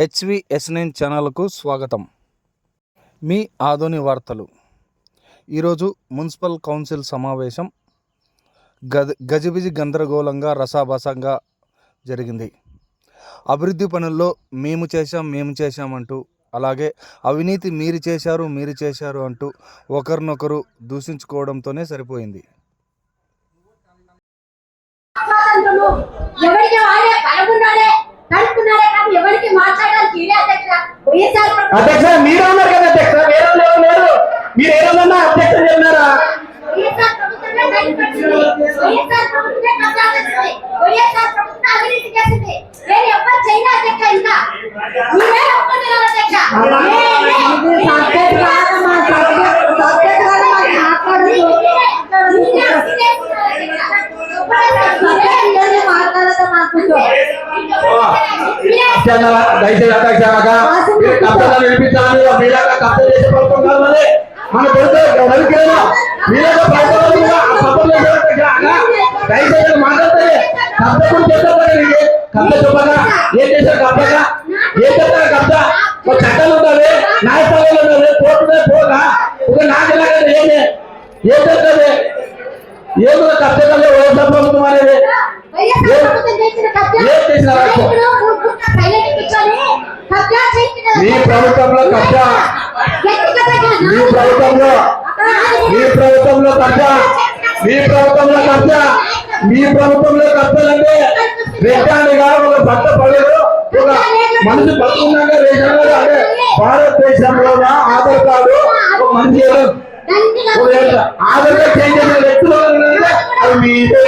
HV nine ఛానల్కు స్వాగతం. మీ ఆధుని వార్తలు. ఈరోజు మున్సిపల్ కౌన్సిల్ సమావేశం. గజ గజిబిజి గందరగోళంగా రసాభాసంగా జరిగింది. అభివృద్ధి పనుల్లో మేము చేశాం మేము చేశామంటూ అలాగే అవినీతి మీరు చేశారు మీరు చేశారు అంటూ ఒకరినొకరు దూషించుకోవడంతోనే సరిపోయింది. ఎవరికి వాడే బలమున్నాడే కానీ ఎవరికి మాట్లాడాలి? తీరే అధ్యక్ష. వైఎస్ఆర్ అధ్యక్ష మీరు అన్నారు కదా అధ్యక్ష. వేరే వాళ్ళు ఎవరు లేరు. మీరు ఏమన్నా అధ్యక్ష చెప్పినారా వైఎస్ఆర్ ప్రభుత్వమే బయటపడింది వైఎస్ఆర్ ప్రభుత్వమే కబ్జా చేసింది వైఎస్ఆర్ ప్రభుత్వం అవినీతి చేసింది వేరే ఎవ్వరు చేయలే అధ్యక్ష ఇంకా మీరే ఒప్పుకుంటున్నారు అధ్యక్ష ఇది సబ్జెక్ట్ కాదు మా సబ్జెక్ట్ సబ్జెక్ట్ కాదు మరి మాట్లాడదు సబ్జెక్ట్ ఇదని మాట్లాడదు నాకు అధ్యక్ష దయచేసి అధ్యక్ష కబ్జాలు వినిపించాలి మీలాగా కబ్జా చేసే ప్రభుత్వం కాదు మరి. మన కొడుకు రవికిరణ మీలాగా ప్రభుత్వం దయచేసి మాట్లాడితే కబ్జా గురించి చెప్పండి నీకు కబ్జా చెప్పగా ఏం చేశారు కబ్జాగా ఏం చేస్తారు కబ్జా ఒక చట్టాలు ఉండాలి న్యాయస్థానాలు ఉండాలి కోర్టు పోగా ఒక నాకెలాగంటే ఏమి? ఏం చేస్తుంది ఏదో కబ్జా వ్యవసాయ ప్రభుత్వం అనేది మీ ప్రభుత్వంలో కబ్జా మీ ప్రభుత్వంలో మీ ప్రభుత్వంలో కబ్జా మీ ప్రభుత్వంలో కబ్జా మీ ప్రభుత్వంలో కబ్జాలంటే కాదు ఒక భర్త పడలేదు ఒక మనిషి బతుకున్నాక రేషన్ అంటే భారతదేశంలో ఆధార్ కార్డు? ఒక మనిషి ఆధార్ కార్డు చేంజ్ చేసిన వ్యక్తులు అది మీదే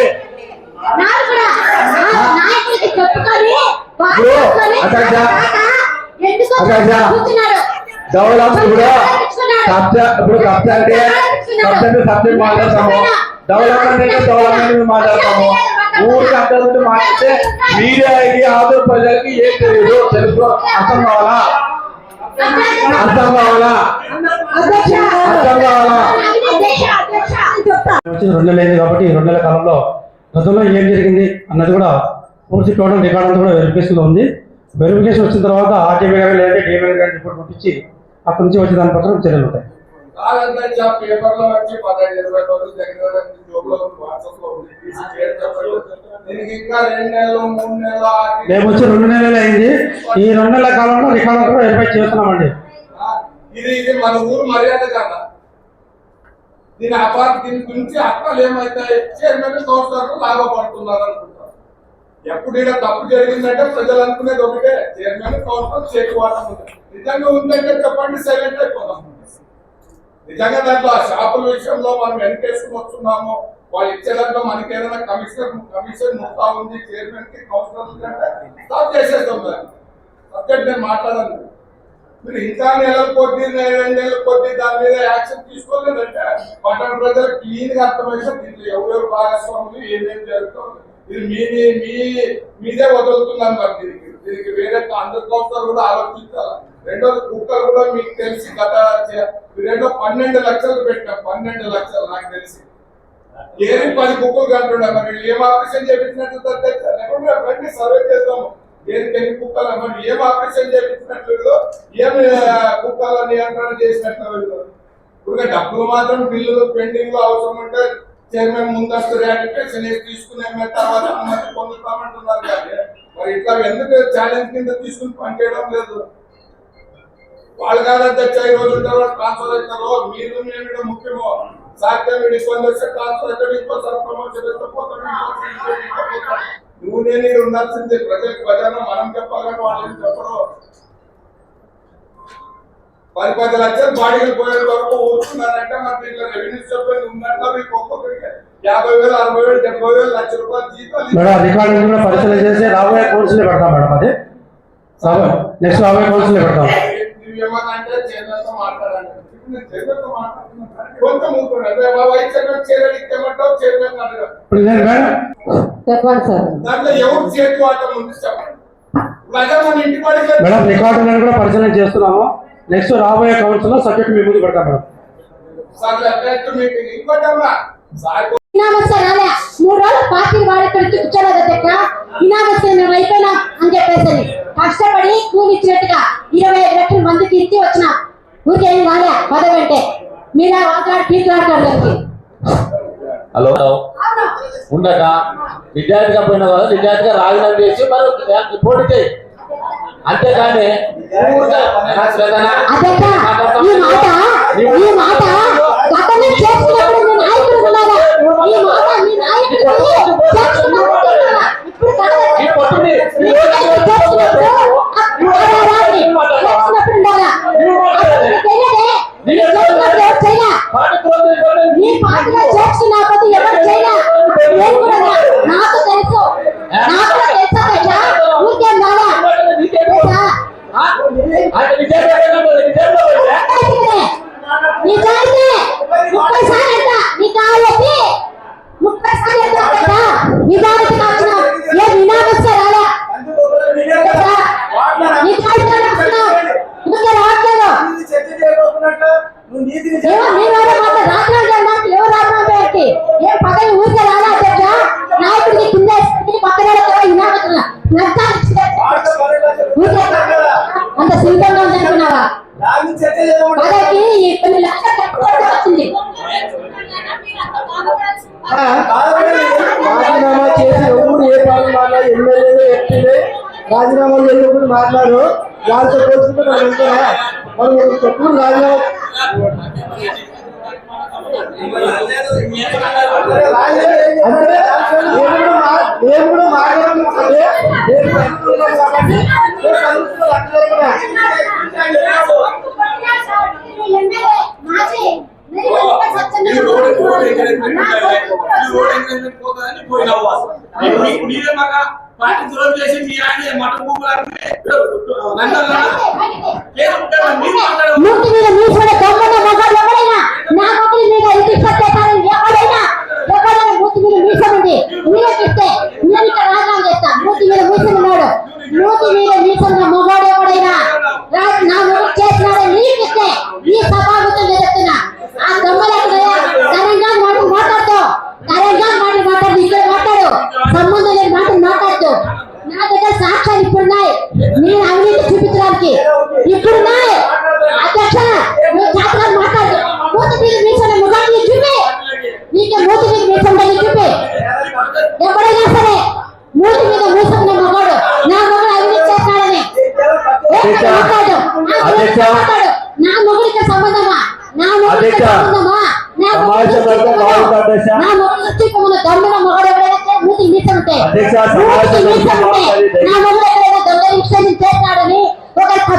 డెవలప్ కూడా కబ్జా ఇప్పుడు కబ్జా అంటే కబ్జా అంటే సబ్జెక్ట్ మాట్లాడతాము. డెవలప్మెంట్ అంటే డెవలప్మెంట్ మాట్లాడతాము. ఊరికి అర్థం మాట్లాడితే మీడియాకి ఆంధ్ర ప్రజలకి ఏం తెలియదు తెలుసు అర్థం కావాలా? అర్థం కావాలా? అర్థం కావాలా? రెండు అయింది కాబట్టి ఈ రెండు నెలల కాలంలో గతంలో ఏం జరిగింది అన్నది కూడా పూర్తి టోటల్ రికార్డ్ అంతా కూడా వెరిఫికేషన్లో ఉంది. వెరిఫికేషన్ వచ్చిన తర్వాత ఆర్టీవీ గారు లేదంటే డిఎంఏ గారు రిపోర్ట్ పంపించి అక్కడి నుంచి వచ్చే దాని ప్రకారం చర్యలు ఉంటాయి. పేపర్లో వచ్చి పదహైదు ఇరవై రోజులు దగ్గర లో ఉంది. రేపు వచ్చి రెండు నెలలు అయింది. ఈ రెండు నెలల కాలంలో రికార్డ్ కూడా వెరిఫై చేస్తున్నామండి. ఇది ఇది మన ఊరు మర్యాద కదా. దీని అపార్ దీని గురించి అక్కలు ఏమైతాయి? చైర్మన్ సంవత్సరాలు లాభపడుతున్నారు అనుకుంటారు. ఎప్పుడు ఇలా తప్పు జరిగిందంటే ప్రజలు అనుకునేది ఒకటే. చైర్మన్ చేతివాటం ఉంది. నిజంగా ఉందంటే చెప్పండి సైలెంట్ అయిపోదాం. నిజంగా దాంట్లో ఆ షాపుల విషయంలో మనం వెనకేసుకుని వస్తున్నాము వాళ్ళు ఇచ్చే దాంట్లో మనకి ఏదైనా కమిషనర్ కమిషన్ ముక్తా ఉంది చైర్మన్కి కౌన్సిలర్ అంటే స్టాప్ చేసేస్తాం దాన్ని. సబ్జెక్ట్ నేను మాట్లాడను. మీరు ఇంకా నెలల కొద్ది రెండు నెలల కొద్ది దాని మీద యాక్షన్ తీసుకోలేదంటే పట్టణ ప్రజలు క్లీన్గా అర్థమైతే దీంట్లో ఎవరెవరు భాగస్వాములు ఏమేమి జరుగుతుంది? ఇది మీది మీ మీదే వదులుతున్నాను మరి దీనికి. దీనికి వేరే అందరి కోసం కూడా ఆలోచించాలి? రెండోది కుక్కలు కూడా మీకు తెలిసి గత రెండో పన్నెండు లక్షలు పెట్టాం పన్నెండు లక్షలు నాకు తెలిసి. ఏది పది కుక్కలు కంటున్నా మరి? ఏం ఆపరేషన్ చేపించినట్టు రండి సర్వే చేస్తాము. ఏది ఎన్ని కుక్కలు మరి? ఏం ఆపరేషన్ చేపించినట్లు ఏం కుక్కల నియంత్రణ చేసినట్లు ఇప్పుడు డబ్బులు మాత్రం బిల్లులు పెండింగ్లో అవసరం ఉంటే చైర్మన్ ముందస్తు ర్యాటిఫికేషన్ వేసి తీసుకునే మేము తర్వాత అనుమతి పొందుతామంటున్నారు కానీ మరి ఇట్లా ఎందుకు ఛాలెంజ్ కింద తీసుకుని పనిచేయడం లేదు? వాళ్ళు అధ్యక్ష ఈ రోజు ట్రాన్స్ఫర్ అవుతారో. మీరు నేను ముఖ్యమో. సాధ్యం వీడు ఇబ్బంది వస్తే ట్రాన్స్ఫర్ అవుతాడు ఇంకోసారి ప్రమోషన్ నువ్వు నేను ఇక్కడ ఉండాల్సిందే ప్రజలకు ప్రజలను మనం చెప్పాలని వాళ్ళు చెప్పరు. పది పది లక్షలు బాడీలు పోయే వరకు ఊరుకున్నారంటే మరి దీంట్లో రెవెన్యూ చెప్పేది ఉందంటే మీకు ఒక్కొక్కరికి యాభై వేలు అరవై వేలు డెబ్బై వేలు లక్ష రూపాయలు జీతాలు మేడం రికార్డు కూడా పరిశీలన చేసి రాబోయే కౌన్సిల్ పెడతాం మేడం అది. నెక్స్ట్ రాబోయే కౌన్సిల్ పెడతాం. నువ్వేమన్నా అంటే చైర్మన్తో మాట్లాడండి. ఇప్పుడు నేను చైర్మన్తో మాట్లాడుతున్నా. కొంచెం ఊరుకోండి అదే మా వైస్ చైర్మన్ చైర్మన్ ఇచ్చేమంటావు చైర్మన్ అడగ ఇప్పుడు నేను మేడం? మన రికార్డులను కూడా పరిశీలన చేస్తున్నాము. నెక్స్ట్ రాబోయే కౌన్సిల్లో సబ్జెక్ట్ మీ ముందు పెడతాం మేడం. రోజులు పార్టీ అయిపోయినాం అని చెప్పేసి కష్టపడి కూలి ఇచ్చినట్టుగా ఇరవై ఐదు లక్షల మందికి ఇచ్చి వచ్చిన ఊరికే రాలే పదవి అంటే. మీలా హలో. ఉండక. విద్యార్థిగా పోయిన వాళ్ళు విద్యార్థిగా రాజీనామా చేసి మరి పోటీ అంతేకాని ఈ మాట ఈ మాట గతంలో చేసుకున్నప్పుడు మీ నాయకుడు ఉన్నారా ఈ మాట మీ నాయకుడు చేసుకున్నప్పుడు ఉన్నారా? ఇప్పుడు కాదు. ఈ పొట్టుని మీ నాయకుడు చేసుకున్నప్పుడు అప్పుడు రావాలి. చేసుకున్నప్పుడు ఉండాలా? అప్పుడు తెలియదే. మీరు చేసుకున్నప్పుడు ఎవరు చేయలా? పార్టీ పోటీ పోటీ మీ పార్టీలో చేర్చుకున్నప్పుడు ఎవరు చేయలా? నేను కూడా నా- నాకు తెలుసు నాకు కూడా తెలుసా అధ్యక్ష? ఊరికేం రాలా? తెలుసా? ఆ? అంటే విద్యార్థి ఎక్కడ పోయింది? విద్యార్థి పోయిందా? నీ జాయితే ముప్పై సార్లు ఎంత నీ కాళ్ళకి ముప్పై సార్లు ఎంత కదా నిజానికి కాచిన ఏ వినామస్య రాలే తెలుసా? నీ కాళ్ళకి రాస్తున్నావు ఇంకా రావట్లేదు ఏమో నీ వాడే మాట రాత్రి నాకు ఎవరు రాత్రి పెట్టి ఏం పదవి ఊరికే రాలే అధ్యక్ష నాయకుడికి కింద పక్కన వినామస్య ఊరికే అంత సులభంగా ఉంది అనుకున్నావా పదవికి ఈ కొన్ని లక్షల కట్టుబడి వచ్చింది రాజీనామా చేసి ఎవరు ఏ పాలన ఎమ్మెల్యేలు ఎంపీలు రాజీనామా మాట్లాడు వాళ్ళతో పోల్చుకుంటే మనం ఉంటున్నా మనం ఎప్పుడు రాజీనామా అంటే అంటే నేను కూడా. నీవే పార్టీ దూరం చేసి మీ ఆయన మట మీద మీసుకునే దొంగన మగాడు ఎవరైనా నా మొక్కలి మీద ఇంటికి పట్టేస్తాను ఎవరైనా ఎవరైనా మూర్తి మీద మీసం ఉంది మీరే చెప్తే నేను ఇక్కడ రాజీనామా చేస్తా మూర్తి మీద మీసం ఉన్నాడు మూర్తి మీద మీసం ఉన్న మగాడు ఎవడైనా రా- నా మొగడు చేసినాడని నీకు ఇస్తే ఈ సభాముఖం చెప్తున్నా ఆ దొంగలు ఎక్కడయ్యా తెలంగాణ మాటలు మాట్లాడుతూ తెలంగాణ మాటలు మాట్లాడు ఇక్కడ మాట్లాడు సంబంధం లేని మాటలు మాట్లాడుతూ నా దగ్గర సాక్ష్యాలు ఇప్పుడున్నాయి నేను అవినీతి ఇప్పుడున్నాయి అధ్యక్ష నువ్వు జాతకాలు మాట్లాడు. మూతి మీద మీసన్న ముఖాన్ని చూపి. నీకే మూతి మీద మీసందని చూపి. ఎవరైనా సరే మూతి మీద మీసన్న మగాడు నా మగడు అవినీతి చేస్తాడని. మాట్లాడు. నా మొగుడికి సంబంధమా? నా మొగుడికి. సంబంధమా? నా మొగుడికి సమావేశం పెడితే బాగుంటుంది అధ్యక్ష. నా మొగుడు వచ్చి దమ్మున మొగడు ఎవరైనా మూతి మీసం ఉంటే అధ్యక్ష, మూతికి సమావేశం మీసం పెడితే ఉంటే Não vai passar.